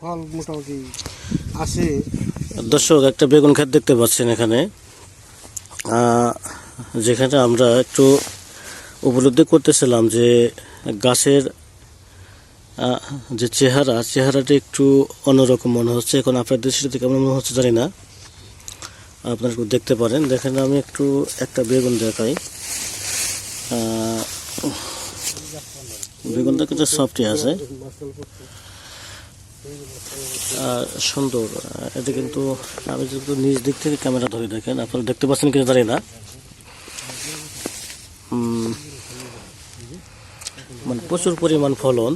ফল মোটামুটি আসে দর্শক, একটা বেগুন ক্ষেত দেখতে পাচ্ছেন এখানে। যেখানে আমরা একটু উপলব্ধি করতেছিলাম যে গাছের যে চেহারা, চেহারাটি একটু অন্যরকম মনে হচ্ছে। এখন আপনার দৃষ্টিতে কেমন মনে হচ্ছে জানি না। আপনারা একটু দেখতে পারেন। দেখেন, আমি একটু একটা বেগুন দেখাই। বেগুনটা কিন্তু সফটই আছে। সুন্দর। এটা কিন্তু আমি যদি নিজ দিক থেকে ক্যামেরা ধরে দেখেন, আপনারা দেখতে পাচ্ছেন কিনা জানি না। মানে প্রচুর পরিমাণ ফলন।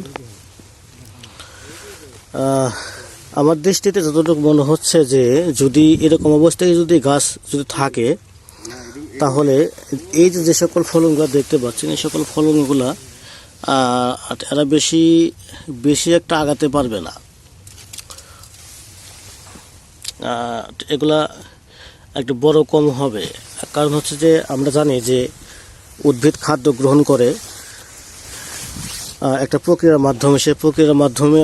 আমার দৃষ্টিতে যতটুকু মনে হচ্ছে যে যদি এরকম অবস্থায় যদি গাছ যদি থাকে, তাহলে এই যে সকল ফলনগুলো দেখতে পাচ্ছেন, এই সকল ফলনগুলা এরা বেশি বেশি একটা আগাতে পারবে না। এগুলা একটু বড় কম হবে। কারণ হচ্ছে যে আমরা জানি যে উদ্ভিদ খাদ্য গ্রহণ করে একটা প্রক্রিয়ার মাধ্যমে, সেই প্রক্রিয়ার মাধ্যমে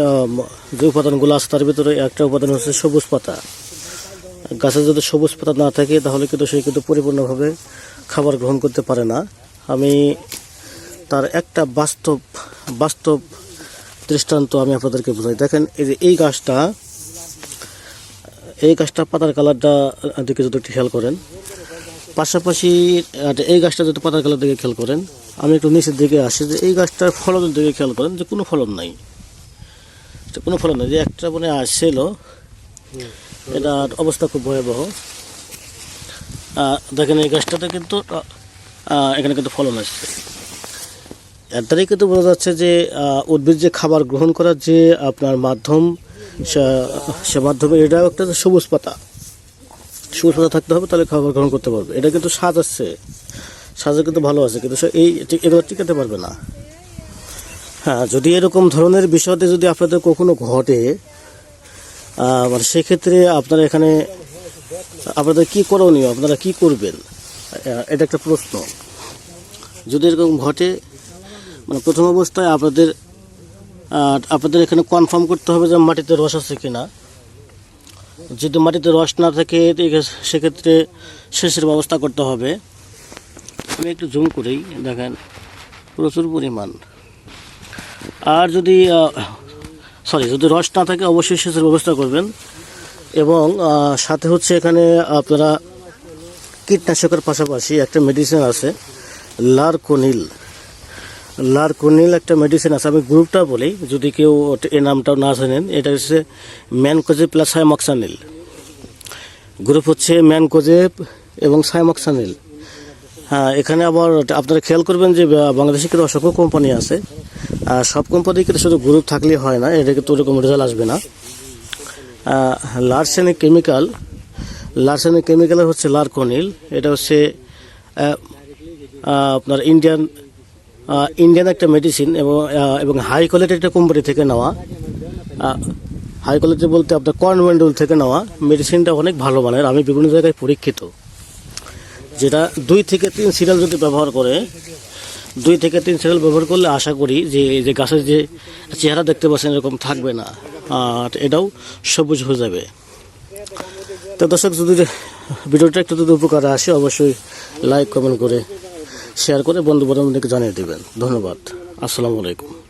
যে উপাদানগুলো আছে তার ভিতরে একটা উপাদান হচ্ছে সবুজ পাতা। গাছে যদি সবুজ পাতা না থাকে, তাহলে কিন্তু সে কিন্তু পরিপূর্ণভাবে খাবার গ্রহণ করতে পারে না। আমি তার একটা বাস্তব বাস্তব দৃষ্টান্ত আমি আপনাদেরকে বোঝাই। দেখেন, এই যে এই গাছটা এই গাছটা পাতার কালারটা দিকে যদি একটু খেয়াল করেন। পাশাপাশি এই গাছটা যদি পাতার কালার দিকে খেয়াল করেন, আমি একটু নিচের দিকে আসি, যে এই গাছটার ফলনের দিকে খেয়াল করেন, যে কোনো ফলন নাই। কোনো ফলন নাই, যে একটা মানে আসছিল এটার অবস্থা খুব ভয়াবহ। দেখেন এই গাছটাতে কিন্তু এখানে কিন্তু ফলন আসছে। এর দ্বারাই কিন্তু বোঝা যাচ্ছে যে উদ্ভিদ যে খাবার গ্রহণ করার যে আপনার মাধ্যম সে- মাধ্যমে এটাও একটা সবুজ পাতা। সবুজ পাতা থাকতে হবে, তাহলে খাবার গ্রহণ করতে পারবে। এটা কিন্তু স্বাদ আছে। স্বাদও কিন্তু ভালো আছে, কিন্তু সে এই এগুলো টিকাতে পারবে না। হ্যাঁ যদি এরকম ধরনের বিষয়তে যদি আপনাদের কখনো ঘটে মানে সেক্ষেত্রে আপনারা এখানে, আপনাদের কি করণীয়? আপনারা কি করবেন? এটা একটা প্রশ্ন। যদি এরকম ঘটে মানে প্রথম অবস্থায় আপনাদের আর আপনাদের এখানে কনফার্ম করতে হবে যে মাটিতে রস আছে কিনা। যদি মাটিতে রস না থাকে সেক্ষেত্রে সেচের ব্যবস্থা করতে হবে। আমি একটু জুম করেই দেখেন, প্রচুর পরিমাণ। আর যদি সরি যদি রস না থাকে, অবশ্যই সেচের ব্যবস্থা করবেন। এবং সাথে হচ্ছে এখানে আপনারা কীটনাশকের পাশাপাশি একটা মেডিসিন আছে লারকোনিল লারকোনিল একটা মেডিসিন আছে, আমি গ্রুপটা বলি, যদি কেউ এই নামটাও না জানেন এটা হচ্ছে ম্যানকোজে প্লাস সাইমক্সানিল গ্রুপ হচ্ছে ম্যানকোজেব এবং সাইমক্সানিল হ্যাঁ এখানে আবার আপনারা খেয়াল করবেন যে বাংলাদেশে কিন্তু অসংখ্য কোম্পানি আছে। সব কোম্পানি কিন্তু শুধু গ্রুপ থাকলে হয় না এটা কিন্তু ওরকম রেজাল্ট আসবে না। লার্সেনিক কেমিক্যাল লার্সেনিক কেমিক্যাল হচ্ছে লার লারকোনিল এটা হচ্ছে আপনার ইন্ডিয়ান ইন্ডিয়ান একটা মেডিসিন এবং এবং হাই কোয়ালিটির একটা কোম্পানি থেকে নেওয়া। হাই কোয়ালিটি বলতে আপনার কনভেন্ডুল থেকে নেওয়া। মেডিসিনটা অনেক ভালো মানের, আমি বিভিন্ন জায়গায় পরীক্ষিত। যেটা দুই থেকে তিন সিরিয়াল যদি ব্যবহার করে, দুই থেকে তিন সিরিয়াল ব্যবহার করলে আশা করি যে যে গাছের যে চেহারা দেখতে পাচ্ছেন এরকম থাকবে না। আর এটাও সবুজ হয়ে যাবে। তো দর্শক, যদি ভিডিওটা একটু যদি উপকারে আসে, অবশ্যই লাইক কমেন্ট করে শেয়ার করে বন্ধু বান্ধবদেরকে জানিয়ে দেবেন। ধন্যবাদ। আসসালামু আলাইকুম।